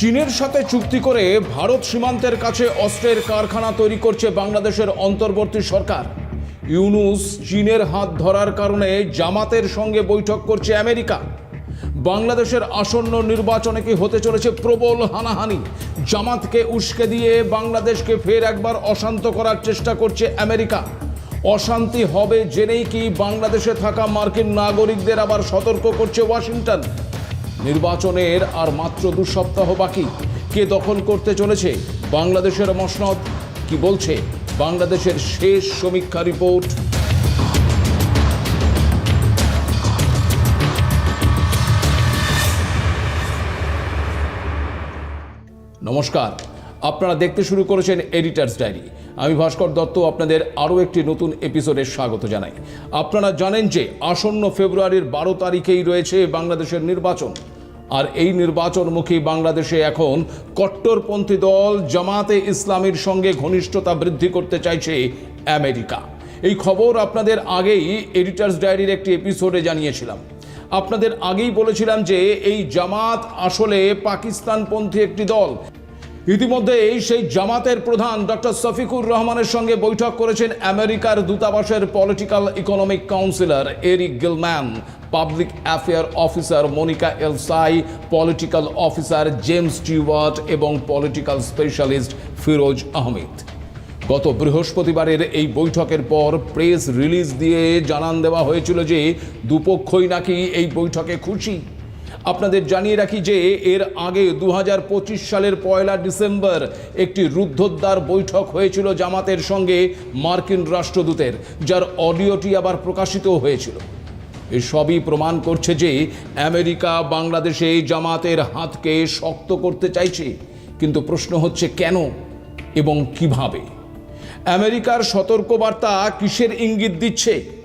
চীনের সাথে চুক্তি করে ভারত সীমান্তের কাছে অস্ত্রের কারখানা তৈরি করছে বাংলাদেশের অন্তর্বর্তী সরকার। ইউনুস চীনের হাত ধরার কারণে জামাতের সঙ্গে বৈঠক করছে আমেরিকা। বাংলাদেশের আসন্ন নির্বাচনে কি হতে চলেছে প্রবল হানাহানি? জামাতকে উস্কে দিয়ে বাংলাদেশকে ফের একবার অশান্ত করার চেষ্টা করছে আমেরিকা। অশান্তি হবে জেনেই কি বাংলাদেশে থাকা মার্কিন নাগরিকদের আবার সতর্ক করছে ওয়াশিংটন? নির্বাচনের আর মাত্র দু সপ্তাহ বাকি। কে দখল করতে চলেছে? বাংলাদেশের মসনদ কি বলছে? বাংলাদেশের শেষ সমীক্ষা রিপোর্ট। নমস্কার। আপনারা দেখতে শুরু করেছেন এডিটার্স ডায়েরি আমি ভাস্কর দত্ত, আপনাদের আরও একটি নতুন এপিসোডে স্বাগত জানাই। আপনারা জানেন যে আসন্ন ফেব্রুয়ারির বারো তারিখেই রয়েছে বাংলাদেশের নির্বাচন। আর এই নির্বাচনমুখী বাংলাদেশে এখন কট্টরপন্থী দল জামাতে ইসলামের সঙ্গে ঘনিষ্ঠতা বৃদ্ধি করতে চাইছে আমেরিকা। এই খবর আপনাদের আগেই এডিটার্স ডায়েরির একটি এপিসোডে জানিয়েছিলাম। আপনাদের আগেই বলেছিলাম যে এই জামাত আসলে পাকিস্তানপন্থী একটি দল। ইতিমধ্যে এই সেই জামাতের প্রধান ডক্টর শফিকুর রহমানের সঙ্গে বৈঠক করেছেন আমেরিকার দূতাবাসের political economic counsellor Eric Gilman, public affair officer Monica এলসাই, political officer James Stewart এবং পলিটিক্যাল স্পেশালিস্ট ফিরোজ আহমেদ। গত বৃহস্পতিবারের এই বৈঠকের পর প্রেস রিলিজ দিয়ে জানান দেওয়া হয়েছিল যে দুপক্ষই নাকি এই বৈঠকে খুশি। আপনাদের জানিয়ে রাখি যে এর আগে দু হাজার পঁচিশ সালের পয়লা ডিসেম্বর একটি রুদ্ধদ্বার বৈঠক হয়েছিল জামাতের সঙ্গে মার্কিন রাষ্ট্রদূতের, যার অডিওটি আবার প্রকাশিত হয়েছিল। এসবই প্রমাণ করছে যে আমেরিকা বাংলাদেশে জামাতের হাতকে শক্ত করতে চাইছে, কিন্তু প্রশ্ন হচ্ছে কেন এবং কীভাবে? আমেরিকার সতর্কবার্তা কিসের ইঙ্গিত দিচ্ছে?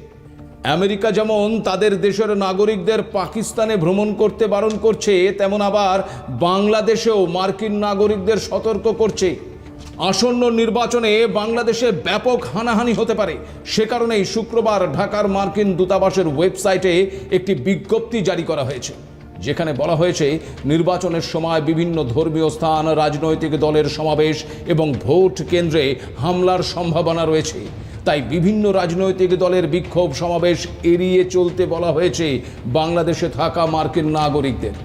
আমেরিকা যেমন তাদের দেশের নাগরিকদের পাকিস্তানে ভ্রমণ করতে বারণ করছে, তেমন আবার বাংলাদেশেও মার্কিন নাগরিকদের সতর্ক করছে। আসন্ন নির্বাচনে বাংলাদেশে ব্যাপক হানাহানি হতে পারে। সে কারণেই শুক্রবার ঢাকার মার্কিন দূতাবাসের ওয়েবসাইটে একটি বিজ্ঞপ্তি জারি করা হয়েছে, যেখানে বলা হয়েছে, নির্বাচনের সময় বিভিন্ন ধর্মীয় স্থান, রাজনৈতিক দলের সমাবেশ এবং ভোট কেন্দ্রে হামলার সম্ভাবনা রয়েছে। তাই বিভিন্ন রাজনৈতিক দলের বিক্ষোভ সমাবেশ এড়িয়ে চলতে বলা হয়েছে বাংলাদেশে থাকা মার্কিন নাগরিকদের।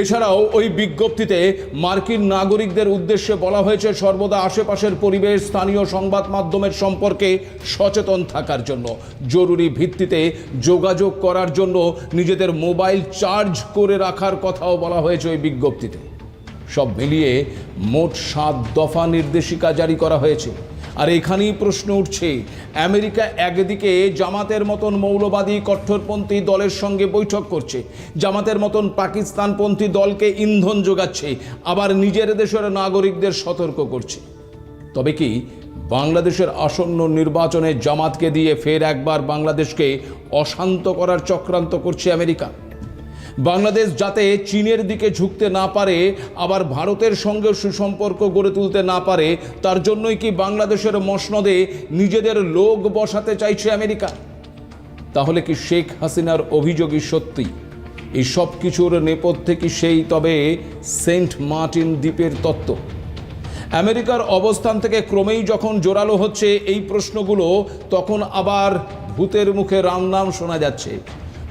এছাড়াও ওই বিজ্ঞপ্তিতে মার্কিন নাগরিকদের উদ্দেশ্যে বলা হয়েছে, সর্বদা আশেপাশের পরিবেশ, স্থানীয় সংবাদ মাধ্যমের সম্পর্কে সচেতন থাকার জন্য। জরুরি ভিত্তিতে যোগাযোগ করার জন্য নিজেদের মোবাইল চার্জ করে রাখার কথাও বলা হয়েছে ওই বিজ্ঞপ্তিতে। সব মিলিয়ে মোট সাত দফা নির্দেশিকা জারি করা হয়েছে। আর এখানেই প্রশ্ন উঠছে, আমেরিকা একদিকে জামাতের মতন মৌলবাদী কট্টরপন্থী দলের সঙ্গে বৈঠক করছে, জামাতের মতন পাকিস্তানপন্থী দলকে ইন্ধন যোগাচ্ছে, আবার নিজের দেশের নাগরিকদের সতর্ক করছে। তবে কি, বাংলাদেশের আসন্ন নির্বাচনে জামাতকে দিয়ে ফের একবার বাংলাদেশকে অশান্ত করার চক্রান্ত করছে আমেরিকা? বাংলাদেশ যাতে চীনের দিকে ঝুঁকতে না পারে, আবার ভারতের সঙ্গে সুসম্পর্ক গড়ে তুলতে না পারে, তার জন্যই কি বাংলাদেশের মসনদে নিজেদের লোক বসাতে চাইছে আমেরিকা? তাহলে কি শেখ হাসিনার অভিযোগই সত্যি? এই সব কিছুর নেপথ্যে কি সেই তবে সেন্ট মার্টিন দ্বীপের তত্ত্ব? আমেরিকার অবস্থান থেকে ক্রমেই যখন জোরালো হচ্ছে এই প্রশ্নগুলো, তখন আবার ভূতের মুখে রাম নাম শোনা যাচ্ছে।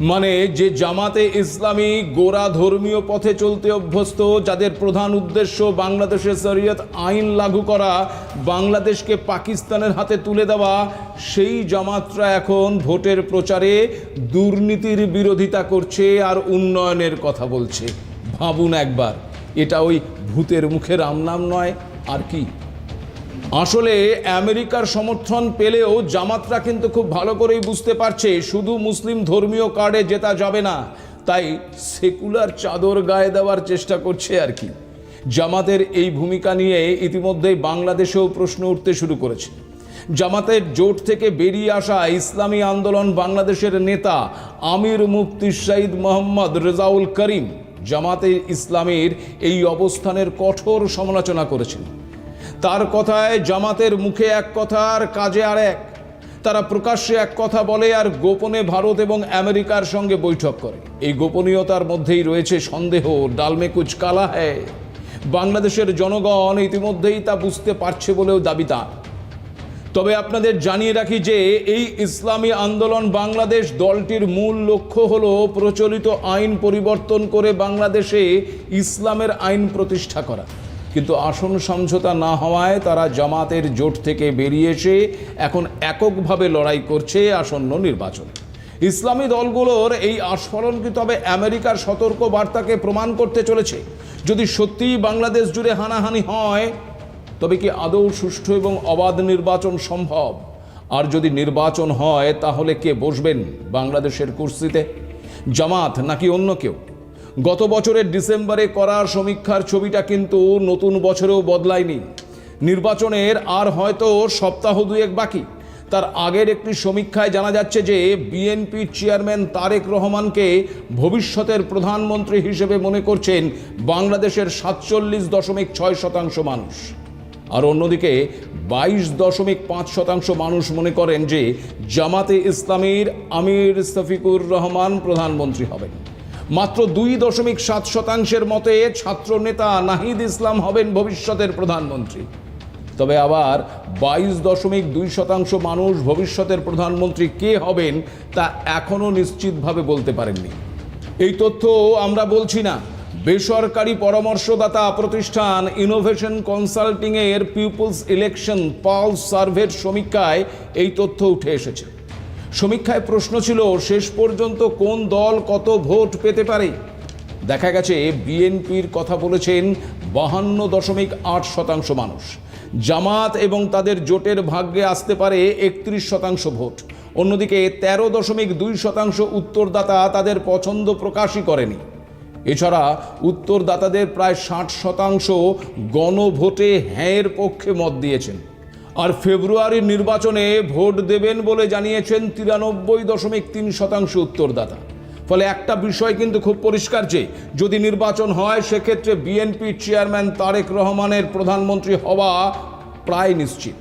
মানে যে জামাতে ইসলামী গোড়া ধর্মীয় পথে চলতে অভ্যস্ত, যাদের প্রধান উদ্দেশ্য বাংলাদেশের শরীয়ত আইন লাগু করা, বাংলাদেশকে পাকিস্তানের হাতে তুলে দেওয়া, সেই জামাতরা এখন ভোটের প্রচারে দুর্নীতির বিরোধিতা করছে আর উন্নয়নের কথা বলছে। ভাবুন একবার, এটা ওই ভূতের মুখে রাম নাম নয়, আর কি? আসলে আমেরিকার সমর্থন পেলেও জামাতরা কিন্তু খুব ভালো করেই বুঝতে পারছে, শুধু মুসলিম ধর্মীয় কার্ডে জেতা যাবে না। তাই সেকুলার চাদর গায়ে দেওয়ার চেষ্টা করছে আর কি। জামাতের এই ভূমিকা নিয়ে ইতিমধ্যেই বাংলাদেশেও প্রশ্ন উঠতে শুরু করেছে। জামাতের জোট থেকে বেরিয়ে আসা ইসলামী আন্দোলন বাংলাদেশের নেতা আমির মুফতি সাইদ মোহাম্মদ রেজাউল করিম জামাতে ইসলামের এই অবস্থানের কঠোর সমালোচনা করেছেন। তার কথায় জামাতের মুখে এক কথা আর কাজে আর এক। তারা প্রকাশ্যে এক কথা বলে আর গোপনে ভারত এবং আমেরিকার সঙ্গে বৈঠক করে। এই গোপনীয়তার মধ্যেই রয়েছে সন্দেহ ডালমে কুচ কালা হ্যায় বাংলাদেশের জনগণ ইতিমধ্যেই তা বুঝতে পারছে বলেও দাবি তার। তবে আপনাদের জানিয়ে রাখি যে এই ইসলামী আন্দোলন বাংলাদেশ দলটির মূল লক্ষ্য হল প্রচলিত আইন পরিবর্তন করে বাংলাদেশে ইসলামের আইন প্রতিষ্ঠা করা। কিন্তু আসন সমঝোতা না হওয়ায় তারা জামাতের জোট থেকে বেরিয়ে এসে এখন এককভাবে লড়াই করছে আসন্ন নির্বাচনে। ইসলামী দলগুলোর এই আস্ফলন কি তবে আমেরিকার সতর্ক বার্তাকে প্রমাণ করতে চলেছে? যদি সত্যিই বাংলাদেশ জুড়ে হানাহানি হয়, তবে কি আদৌ সুষ্ঠু এবং অবাধ নির্বাচন সম্ভব? আর যদি নির্বাচন হয়, তাহলে কে বসবেন বাংলাদেশের কুর্সিতে? জামাত নাকি অন্য কেউ? গত বছরের ডিসেম্বরে করা সমীক্ষার ছবিটা কিন্তু নতুন বছরেও বদলায়নি। নির্বাচনের আর হয়তো সপ্তাহ দুয়েক বাকি। তার আগের একটি সমীক্ষায় জানা যাচ্ছে যে বিএনপির চেয়ারম্যান তারেক রহমানকে ভবিষ্যতের প্রধানমন্ত্রী হিসেবে মনে করছেন বাংলাদেশের সাতচল্লিশ দশমিক ছয় শতাংশ মানুষ। আর অন্যদিকে বাইশ দশমিক পাঁচ শতাংশ মানুষ মনে করেন যে জামাতে ইসলামীর আমির শফিকুর রহমান প্রধানমন্ত্রী হবেন। মাত্র দুই দশমিক সাত শতাংশের মতে ছাত্র নেতা নাহিদ ইসলাম হবেন ভবিষ্যতের প্রধানমন্ত্রী। তবে আবার বাইশ দশমিক দুই শতাংশ মানুষ ভবিষ্যতের প্রধানমন্ত্রী কে হবেন তা এখনও নিশ্চিতভাবে বলতে পারেননি। এই তথ্য আমরা বলছি না। বেসরকারি পরামর্শদাতা প্রতিষ্ঠান ইনোভেশন কনসাল্টিংয়ের পিপলস ইলেকশন পালস সার্ভের সমীক্ষায় এই তথ্য উঠে এসেছে। সমীক্ষায় প্রশ্ন ছিল, শেষ পর্যন্ত কোন দল কত ভোট পেতে পারে? দেখা গেছে, বিএনপির কথা বলেছেন বাহান্ন দশমিক আট শতাংশ মানুষ। জামাত এবং তাদের জোটের ভাগ্যে আসতে পারে একত্রিশ শতাংশ ভোট। অন্যদিকে তেরো দশমিক দুই শতাংশ উত্তরদাতা তাদের পছন্দ প্রকাশই করেনি। এছাড়া উত্তরদাতাদের প্রায় ষাট শতাংশ গণভোটে হ্যাঁয়ের পক্ষে মত দিয়েছেন। আর ফেব্রুয়ারির নির্বাচনে ভোট দেবেন বলে জানিয়েছেন তিরানব্বই দশমিক তিন শতাংশ উত্তরদাতা। ফলে একটা বিষয় কিন্তু খুব পরিষ্কার যে, যদি নির্বাচন হয়, সেক্ষেত্রে বিএনপি চেয়ারম্যান তারেক রহমানের প্রধানমন্ত্রী হওয়া প্রায় নিশ্চিত।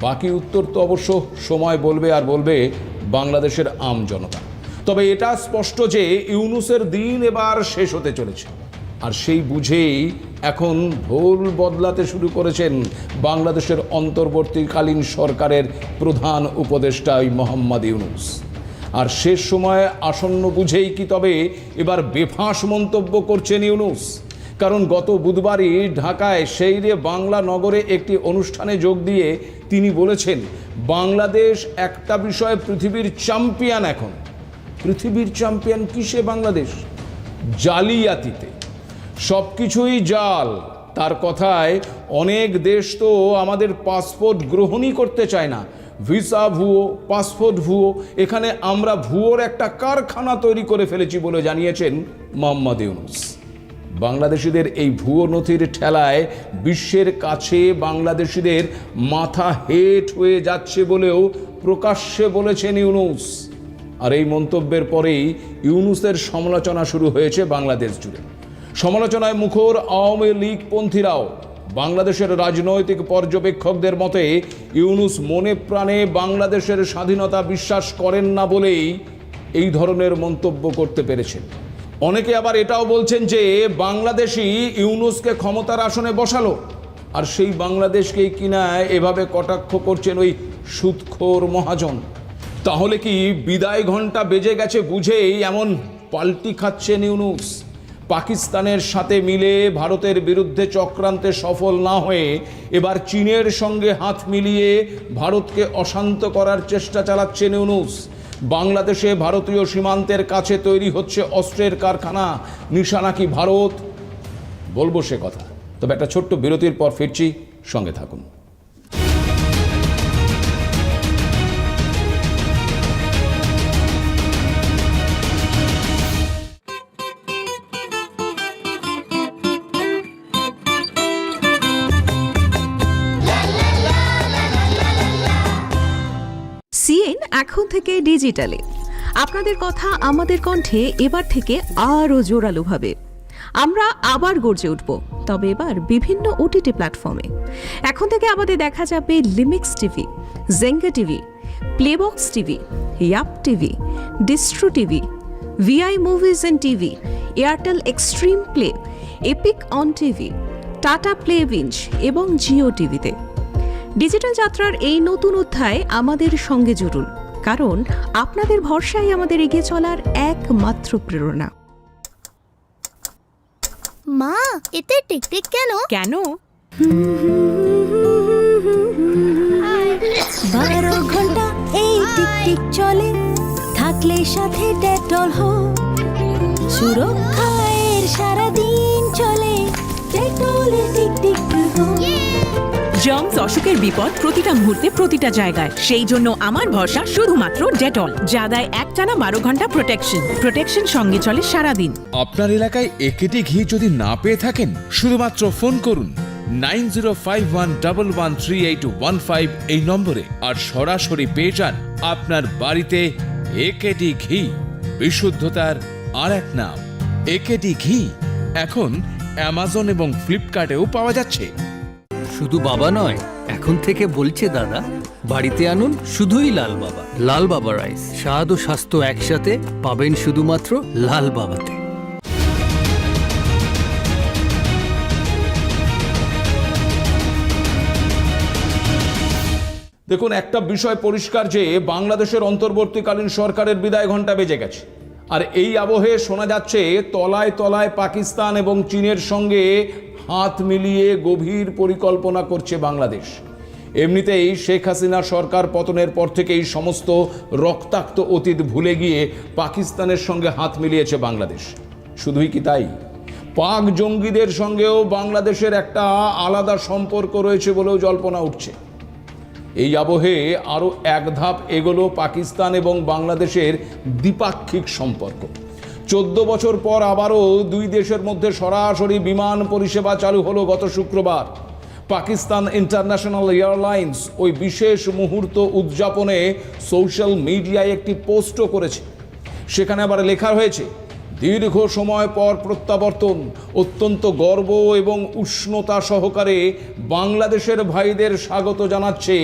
বাকি উত্তর তো অবশ্য সময় বলবে আর বলবে বাংলাদেশের আম জনতা। তবে এটা স্পষ্ট যে, ইউনুসের দিন এবার শেষ হতে চলেছে। আর সেই বুঝেই এখন ভুল বদলাতে শুরু করেছেন বাংলাদেশের অন্তর্বর্তীকালীন সরকারের প্রধান উপদেষ্টা ওই মোহাম্মদ ইউনুস। আর শেষ সময়ে আসন্ন বুঝেই কি তবে এবার বেফাঁস মন্তব্য করছেন ইউনুস। কারণ গত বুধবারই ঢাকায় সেইরে বাংলা নগরে একটি অনুষ্ঠানে যোগ দিয়ে তিনি বলেছেন, বাংলাদেশ একটা বিষয়ে পৃথিবীর চ্যাম্পিয়ন এখন। পৃথিবীর চ্যাম্পিয়ন কিসে বাংলাদেশ? জালিয়াতিতে। সব কিছুই জাল। তার কথায়, অনেক দেশ তো আমাদের পাসপোর্ট গ্রহণই করতে চায় না। ভিসা ভুয়ো, পাসপোর্ট ভুয়ো, এখানে আমরা ভুয়োর একটা কারখানা তৈরি করে ফেলেছি বলে জানিয়েছেন মোহাম্মদ ইউনুস। বাংলাদেশিদের এই ভুয়ো নথির ঠেলায় বিশ্বের কাছে বাংলাদেশিদের মাথা হেট হয়ে যাচ্ছে বলেও প্রকাশ্যে বলেছেন ইউনুস। আর এই মন্তব্যের পরেই ইউনুসের সমালোচনা শুরু হয়েছে বাংলাদেশ জুড়ে। সমালোচনায় মুখর আওয়ামী লীগপন্থীরাও বাংলাদেশের রাজনৈতিক পর্যবেক্ষকদের মতে ইউনুস মনে প্রাণে বাংলাদেশের স্বাধীনতা বিশ্বাস করেন না বলেই এই ধরনের মন্তব্য করতে পেরেছেন। অনেকে আবার এটাও বলছেন যে বাংলাদেশি ইউনুসকে ক্ষমতার আসনে বসালো, আর সেই বাংলাদেশকেই কিনা এভাবে কটাক্ষ করছেন ওই সুৎখোর মহাজন। তাহলে কি বিদায় ঘণ্টা বেজে গেছে বুঝেই এমন পাল্টি খাচ্ছেন ইউনুস? পাকিস্তানের সাথে মিলে ভারতের বিরুদ্ধে চক্রান্তে সফল না হয়ে এবার চীনের সঙ্গে হাত মিলিয়ে ভারতকে অশান্ত করার চেষ্টা চালাচ্ছেন ইউনুস বাংলাদেশে ভারতীয় সীমান্তের কাছে তৈরি হচ্ছে অস্ত্রের কারখানা। নিশানা কি ভারত? বলব সে কথা। তবে একটা ছোট্ট বিরতির পর ফিরছি। সঙ্গে থাকুন। এখন থেকে ডিজিটালে আপনাদের কথা আমাদের কণ্ঠে এবার থেকে আরও জোরালোভাবে। আমরা আবার গর্জে উঠব, তবে এবার বিভিন্ন ওটিটি প্ল্যাটফর্মে এখন থেকে আমাদের দেখা যাবে Limix TV Jenga TV Playbox TV Yupp TV Distro TV Vi Movies and TV Airtel Xstream Play Epic on TV Tata Play Binge এবং জিও টিভিতে ডিজিটাল যাত্রার এই নতুন অধ্যায় আমাদের সঙ্গে জুড়ুন। কারণ আপনাদের ভরসাই আমাদের এগিয়ে চলার একমাত্র প্রেরণা। মা এতে টিকটিক কেন? কেন? বারো ঘণ্টা এই টিকটিক চলে থাকলে সাথে ডেটল হো। সুরক্ষায়ের সারা দিন চলে ডেটলে টিকটিক হো। জার্মস অসুখের বিপদ প্রতিটা মুহূর্তে, প্রতিটা জায়গায়। সেই জন্য আমার ভরসা শুধুমাত্র ডেটল। যা দেয় একটানা বারো ঘণ্টা প্রোটেকশন। প্রোটেকশন সঙ্গে চলে সারাদিন। আপনার এলাকায় একেটি ঘি যদি না পেয়ে থাকেন, শুধুমাত্র ফোন করুন nine zero five one one three eight one five এই নম্বরে আর সরাসরি পেয়ে যান আপনার বাড়িতে একেটি ঘি। বিশুদ্ধতার আর এক নাম, একেটি ঘি। এখন অ্যামাজন এবং ফ্লিপকার্টেও পাওয়া যাচ্ছে। শুধু বাবা নয়, এখন থেকে বলছে দাদা, বাড়িতে আনুন শুধুই লাল বাবা। লাল বাবা রাইস, স্বাদ ও স্বাস্থ্য একসাথে পাবেন শুধুমাত্র লাল বাবাতে। দেখুন, একটা বিষয় পরিষ্কার যে বাংলাদেশের অন্তর্বর্তীকালীন সরকারের বিদায় ঘণ্টা বেজে গেছে। আর এই আবহে শোনা যাচ্ছে, তলায় তলায় পাকিস্তান এবং চীনের সঙ্গে হাত মিলিয়ে গভীর পরিকল্পনা করছে বাংলাদেশ। এমনিতেই শেখ হাসিনা সরকার পতনের পর থেকেই সমস্ত রক্তাক্ত অতীত ভুলে গিয়ে পাকিস্তানের সঙ্গে হাত মিলিয়েছে বাংলাদেশ। শুধুই কি তাই? পাক জঙ্গিদের সঙ্গেও বাংলাদেশের একটা আলাদা সম্পর্ক রয়েছে বলেও জল্পনা উঠছে। এই আবহে আরও এক ধাপ এগোলো পাকিস্তান এবং বাংলাদেশের দ্বিপাক্ষিক সম্পর্ক। চোদ্দ বছর পর আবারও দুই দেশের মধ্যে সরাসরি বিমান পরিষেবা চালু হলো গত শুক্রবার। পাকিস্তান ইন্টারন্যাশনাল এয়ারলাইন্স ওই বিশেষ মুহূর্ত উদযাপনে সোশ্যাল মিডিয়ায় একটি পোস্টও করেছে। সেখানে আবার লেখা হয়েছে, দীর্ঘ সময় পর প্রত্যাবর্তন, অত্যন্ত গর্ব এবং উষ্ণতা সহকারে বাংলাদেশের ভাইদের স্বাগত জানাচ্ছে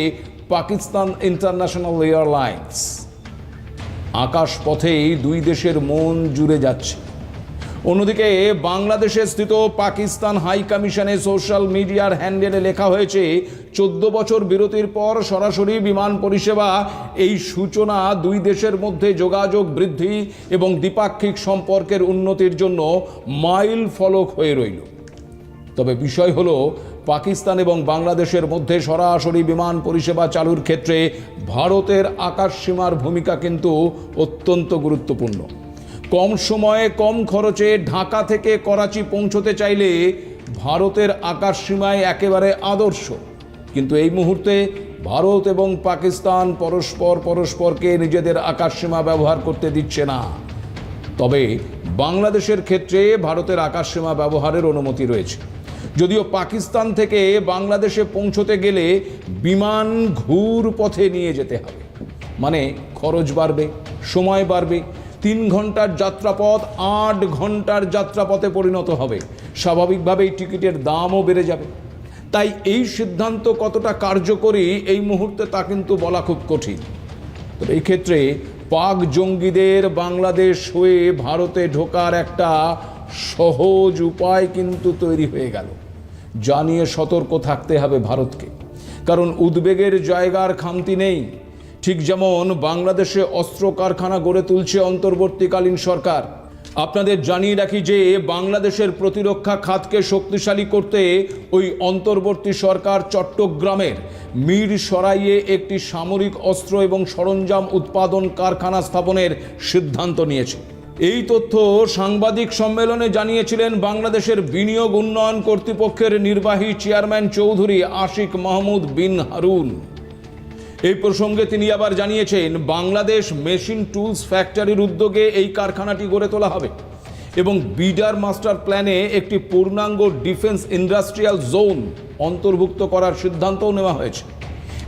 পাকিস্তান ইন্টারন্যাশনাল এয়ারলাইন্স। আকাশ পথেই দুই দেশের মন জুড়ে যাচ্ছে। অন্যদিকে বাংলাদেশে স্থিত পাকিস্তান হাই কমিশনে সোশ্যাল মিডিয়ার হ্যান্ডেলে লেখা হয়েছে, চোদ্দ বছর বিরতির পর সরাসরি বিমান পরিষেবা, এই সূচনা দুই দেশের মধ্যে যোগাযোগ বৃদ্ধি এবং দ্বিপাক্ষিক সম্পর্কের উন্নতির জন্য মাইল ফলক হয়ে রইল। তবে বিষয় হলো, পাকিস্তান এবং বাংলাদেশের মধ্যে সরাসরি বিমান পরিষেবা চালুর ক্ষেত্রে ভারতের আকাশ সীমার ভূমিকা কিন্তু অত্যন্ত গুরুত্বপূর্ণ। কম সময়ে কম খরচে ঢাকা থেকে করাচি পৌঁছতে চাইলে ভারতের আকাশ সীমায় একেবারে আদর্শ। কিন্তু এই মুহূর্তে ভারত এবং পাকিস্তান পরস্পর পরস্পরকে নিজেদের আকাশ সীমা ব্যবহার করতে দিচ্ছে না। তবে বাংলাদেশের ক্ষেত্রে ভারতের আকাশসীমা ব্যবহারের অনুমতি রয়েছে। যদিও পাকিস্তান থেকে বাংলাদেশে পৌঁছতে গেলে বিমান ঘুর পথে নিয়ে যেতে হবে। মানে খরচ বাড়বে, সময় বাড়বে, তিন ঘণ্টার যাত্রাপথ আট ঘণ্টার যাত্রাপথে পরিণত হবে। স্বাভাবিকভাবেই টিকিটের দামও বেড়ে যাবে। তাই এই সিদ্ধান্ত কতটা কার্যকরী এই মুহূর্তে তা কিন্তু বলা খুব কঠিন। তবে এই ক্ষেত্রে পাক জঙ্গিদের বাংলাদেশ হয়ে ভারতে ঢোকার একটা সহজ উপায় কিন্তু তৈরি হয়ে গেল। যা নিয়ে সতর্ক থাকতে হবে ভারতকে। কারণ উদ্বেগের জায়গার খামতি নেই। ঠিক যেমন বাংলাদেশে অস্ত্র কারখানা গড়ে তুলছে অন্তর্বর্তীকালীন সরকার। আপনাদের জানিয়ে রাখি যে, বাংলাদেশের প্রতিরক্ষা খাতকে শক্তিশালী করতে ওই অন্তর্বর্তী সরকার চট্টগ্রামের মীর সরাইয়ে একটি সামরিক অস্ত্র এবং সরঞ্জাম উৎপাদন কারখানা স্থাপনের সিদ্ধান্ত নিয়েছে। এই তথ্য সাংবাদিক সম্মেলনে জানিয়েছিলেন বাংলাদেশের বিনিয়োগ উন্নয়ন কর্তৃপক্ষের নির্বাহী চেয়ারম্যান চৌধুরী আশিক মাহমুদ বিন হারুন। এই প্রসঙ্গে তিনি আবার জানিয়েছেন, বাংলাদেশ মেশিন টুলস ফ্যাক্টরির উদ্যোগে এই কারখানাটি গড়ে তোলা হবে এবং বিডার মাস্টার প্ল্যানে একটি পূর্ণাঙ্গ ডিফেন্স ইন্ডাস্ট্রিয়াল জোন অন্তর্ভুক্ত করার সিদ্ধান্তও নেওয়া হয়েছে।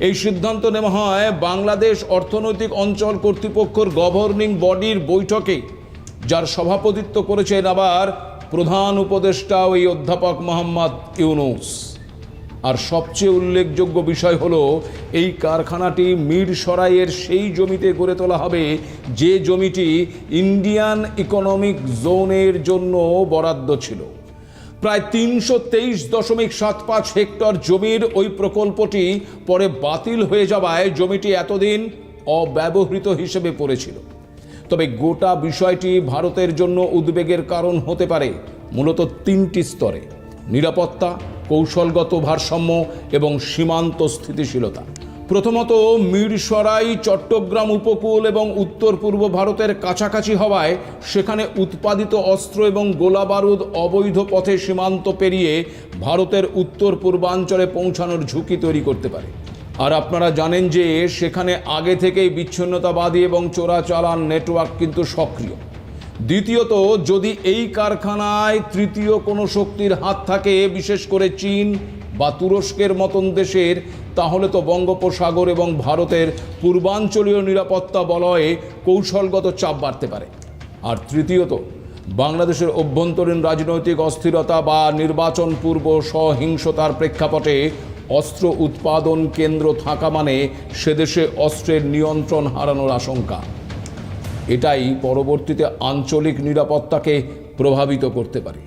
এই সিদ্ধান্ত নেওয়া হয় বাংলাদেশ অর্থনৈতিক অঞ্চল কর্তৃপক্ষের গভর্নিং বডির বৈঠকে যার সভাপতিত্ব করেছেন আবার প্রধান উপদেষ্টা ওই অধ্যাপক মোহাম্মদ ইউনুস। আর সবচেয়ে উল্লেখযোগ্য বিষয় হলো, এই কারখানাটি মির সরাইয়ের সেই জমিতে গড়ে তোলা হবে, যে জমিটি ইন্ডিয়ান ইকোনমিক জোনের জন্য বরাদ্দ ছিল। প্রায় তিনশো তেইশ দশমিক সাত পাঁচ হেক্টর জমির ওই প্রকল্পটি পরে বাতিল হয়ে যাওয়ায় জমিটি এতদিন অব্যবহৃত হিসেবে পড়েছিল। তবে গোটা বিষয়টি ভারতের জন্য উদ্বেগের কারণ হতে পারে, মূলত তিনটি স্তরে, নিরাপত্তা, কৌশলগত ভারসাম্য এবং সীমান্ত স্থিতিশীলতা। প্রথমত, মিরসরাই, চট্টগ্রাম উপকূল এবং উত্তর পূর্ব ভারতের কাছাকাছি হওয়ায় সেখানে উৎপাদিত অস্ত্র এবং গোলাবারুদ অবৈধ পথে সীমান্ত পেরিয়ে ভারতের উত্তর পূর্বাঞ্চলে পৌঁছানোর ঝুঁকি তৈরি করতে পারে। আর আপনারা জানেন যে সেখানে আগে থেকেই বিচ্ছিন্নতাবাদী এবং চোরাচালান নেটওয়ার্ক কিন্তু সক্রিয়। দ্বিতীয়ত, যদি এই কারখানায় তৃতীয় কোনো শক্তির হাত থাকে, বিশেষ করে চীন বা তুরস্কের মতন দেশের, তাহলে তো বঙ্গোপসাগর এবং ভারতের পূর্বাঞ্চলীয় নিরাপত্তা বলয়ে কৌশলগত চাপ বাড়তে পারে। আর তৃতীয়ত, বাংলাদেশের অভ্যন্তরীণ রাজনৈতিক অস্থিরতা বা নির্বাচন পূর্ব সহিংসতার প্রেক্ষাপটে অস্ত্র উৎপাদন কেন্দ্র থাকা মানে সেদেশে অস্ত্রের নিয়ন্ত্রণ হারানোর আশঙ্কা। এটাই পরবর্তীতে আঞ্চলিক নিরাপত্তাকে প্রভাবিত করতে পারে।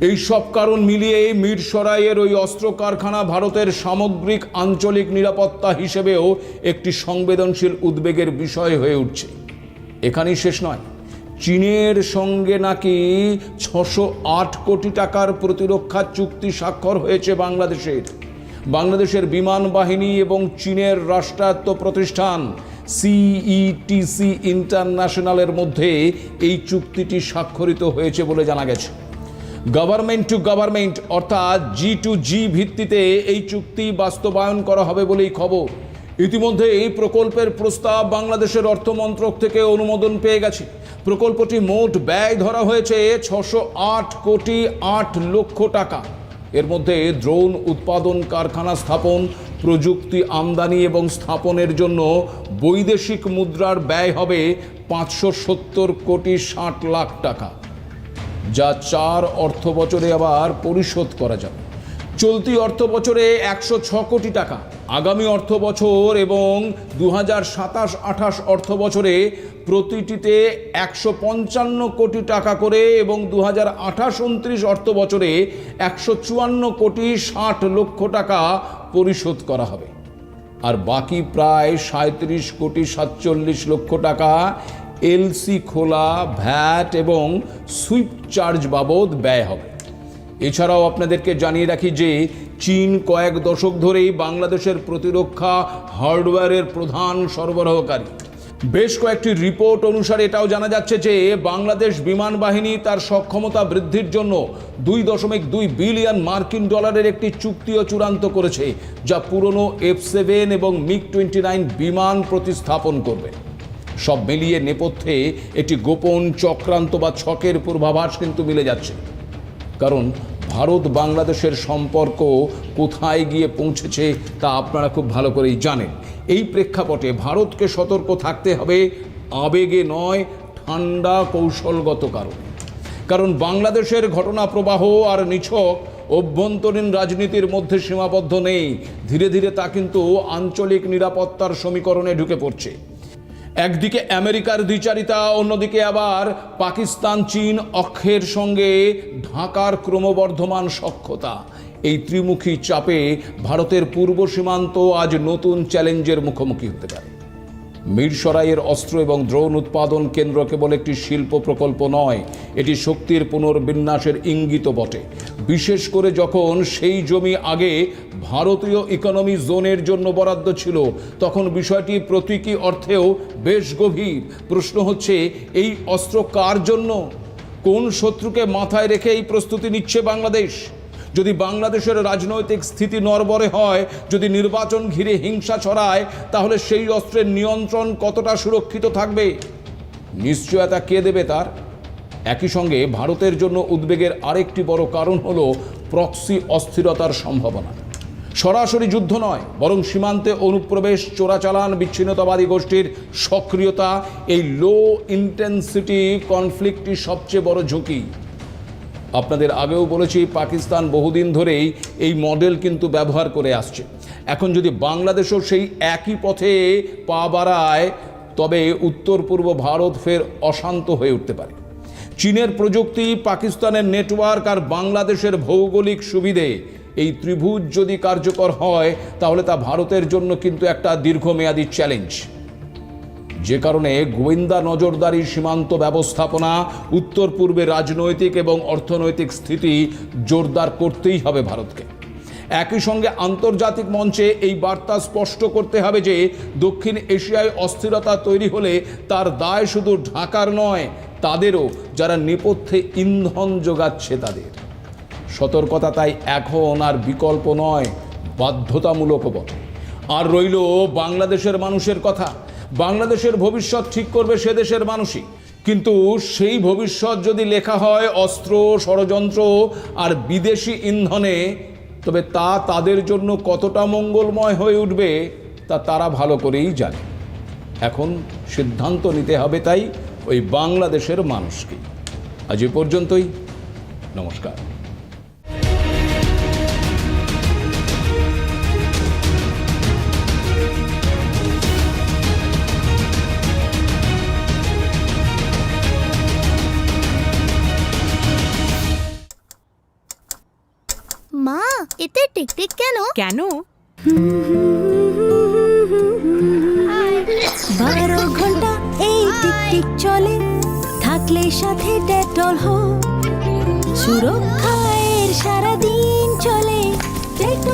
এই সব কারণ মিলিয়ে মিরসরাইয়ের ওই অস্ত্র কারখানা ভারতের সামগ্রিক আঞ্চলিক নিরাপত্তা হিসেবেও একটি সংবেদনশীল উদ্বেগের বিষয় হয়ে উঠছে। এখানেই শেষ নয়। চীনের সঙ্গে নাকি ছশো কোটি টাকার প্রতিরক্ষা চুক্তি স্বাক্ষর হয়েছে বাংলাদেশের। বাংলাদেশের বিমান বাহিনী এবং চীনের রাষ্ট্রায়ত্ত প্রতিষ্ঠান সিইটিসি ইন্টারন্যাশনালের মধ্যে এই চুক্তিটি স্বাক্ষরিত হয়েছে বলে জানা গেছে। গভর্নমেন্ট টু গভর্নমেন্ট অর্থাৎ জি টু জি ভিত্তিতে এই চুক্তি বাস্তবায়ন করা হবে বলেই খবর। ইতিমধ্যে এই প্রকল্পের প্রস্তাব বাংলাদেশের অর্থমন্ত্রক থেকে অনুমোদন পেয়ে গেছে। প্রকল্পটি মোট ব্যয় ধরা হয়েছে ছশো কোটি আট লক্ষ টাকা। এর মধ্যে ড্রোন উৎপাদন কারখানা স্থাপন, প্রযুক্তি আমদানি এবং স্থাপনের জন্য বৈদেশিক মুদ্রার ব্যয় হবে পাঁচশো সত্তর কোটি ষাট লাখ টাকা, যা চার অর্থ বছরে আবার পরিশোধ করা যাবে। চলতি অর্থ বছরে একশো ছ কোটি টাকা। আগামী অর্থ বছর এবং দু হাজার সাতাশ আঠাশ অর্থ বছরে প্রতিটিতে একশো পঞ্চান্ন কোটি টাকা করে এবং দু হাজার আঠাশ উনত্রিশ অর্থ বছরে একশো চুয়ান্ন কোটি ষাট লক্ষ টাকা পরিশোধ করা হবে। আর বাকি প্রায় সাঁত্রিশ কোটি সাতচল্লিশ লক্ষ টাকা এলসি খোলা, ভ্যাট এবং সুইপ চার্জ বাবদ ব্যয় হবে। এছাড়াও আপনাদেরকে জানিয়ে রাখি যে চীন কয়েক দশক ধরেই বাংলাদেশের প্রতিরক্ষা হার্ডওয়্যারের প্রধান সরবরাহকারী। বেশ কয়েকটি রিপোর্ট অনুসারে এটাও জানা যাচ্ছে যে বাংলাদেশ বিমান বাহিনী তার সক্ষমতা বৃদ্ধির জন্য দুই দশমিক দুই বিলিয়ন মার্কিন ডলারের একটি চুক্তিও চূড়ান্ত করেছে, যা পুরনো এফ সেভেন এবং মিগ টোয়েন্টি নাইন বিমান প্রতিস্থাপন করবে। সব মিলিয়ে নেপথ্যে একটি গোপন চক্রান্ত বা ছকের পূর্বাভাস কিন্তু মিলে যাচ্ছে। কারণ ভারত বাংলাদেশের সম্পর্ক কোথায় গিয়ে পৌঁছেছে তা আপনারা খুব ভালো করেই জানেন। এই প্রেক্ষাপটে ভারতকে সতর্ক থাকতে হবে আবেগে নয়, ঠান্ডা কৌশলগত কারণে। কারণ বাংলাদেশের ঘটনা প্রবাহ আর নিছক অভ্যন্তরীণ রাজনীতির মধ্যে সীমাবদ্ধ নেই। ধীরে ধীরে তা কিন্তু আঞ্চলিক নিরাপত্তার সমীকরণে ঢুকে পড়ছে। একদিকে আমেরিকার দ্বিচারিতা, অন্যদিকে আবার পাকিস্তান, চীন অক্ষের সঙ্গে ঢাকার ক্রমবর্ধমান সক্ষতা এই ত্রিমুখী চাপে ভারতের পূর্ব সীমান্ত আজ নতুন চ্যালেঞ্জের মুখোমুখি হতে পারে। মিরসরাইয়ের অস্ত্র এবং ড্রোন উৎপাদন কেন্দ্র কেবল একটি শিল্প প্রকল্প নয়, এটি শক্তির পুনর্বিন্যাসের ইঙ্গিত বটে। বিশেষ করে যখন সেই জমি আগে ভারতীয় ইকোনমি জোনের জন্য বরাদ্দ ছিল, তখন বিষয়টি প্রতীকী অর্থেও বেশ গভীর। প্রশ্ন হচ্ছে, এই অস্ত্র কার জন্য? কোন শত্রুকে মাথায় রেখে এই প্রস্তুতি নিচ্ছে বাংলাদেশ? যদি বাংলাদেশের রাজনৈতিক স্থিতি নরবরে হয়, যদি নির্বাচন ঘিরে হিংসা ছড়ায়, তাহলে সেই অস্ত্রের নিয়ন্ত্রণ কতটা সুরক্ষিত থাকবে? নিশ্চয়তা কে দেবে তার? একই সঙ্গে ভারতের জন্য উদ্বেগের আরেকটি বড় কারণ হল প্রক্সি অস্থিরতার সম্ভাবনা। সরাসরি যুদ্ধ নয়, বরং সীমান্তে অনুপ্রবেশ, চোরাচালান, বিচ্ছিন্নতাবাদী গোষ্ঠীর সক্রিয়তা, এই লো ইন্টেন্সিটি কনফ্লিক্টটি সবচেয়ে বড় ঝুঁকি। আপনাদের আগেও বলেছি, পাকিস্তান বহুদিন ধরেই এই মডেল কিন্তু ব্যবহার করে আসছে। এখন যদি বাংলাদেশও সেই একই পথে পা বাড়ায়, তবে উত্তর পূর্ব ভারত ফের অশান্ত হয়ে উঠতে পারে। চীনের প্রযুক্তি, পাকিস্তানের নেটওয়ার্ক আর বাংলাদেশের ভৌগোলিক সুবিধে, এই ত্রিভুজ যদি কার্যকর হয়, তাহলে তা ভারতের জন্য কিন্তু একটা দীর্ঘমেয়াদী চ্যালেঞ্জ যে কারণে গোয়েন্দা নজরদারি সীমান্ত ব্যবস্থাপনা, উত্তর পূর্বে রাজনৈতিক এবং অর্থনৈতিক স্থিতি জোরদার করতেই হবে ভারতকে। একই সঙ্গে আন্তর্জাতিক মঞ্চে এই বার্তা স্পষ্ট করতে হবে যে, দক্ষিণ এশিয়ায় অস্থিরতা তৈরি হলে তার দায় শুধু ঢাকার নয়, তাদেরও যারা নেপথ্যে ইন্ধন যোগাচ্ছে তাদের। সতর্কতা তাই এখন আর বিকল্প নয়, বাধ্যতামূলক বটে। আর রইল বাংলাদেশের মানুষের কথা। বাংলাদেশের ভবিষ্যৎ ঠিক করবে সে দেশের মানুষই। কিন্তু সেই ভবিষ্যৎ যদি লেখা হয় অস্ত্র, ষড়যন্ত্র আর বিদেশি ইন্ধনে, তবে তা তাদের জন্য কতটা মঙ্গলময় হয়ে উঠবে, তা তারা ভালো করেই জানে। এখন সিদ্ধান্ত নিতে হবে তাই ওই বাংলাদেশের মানুষকে আজ এ পর্যন্তই। নমস্কার। কেন? বারো ঘণ্টা এই টিকটিক চলে থাকলে সাথে ডেটল হো। সারাদিন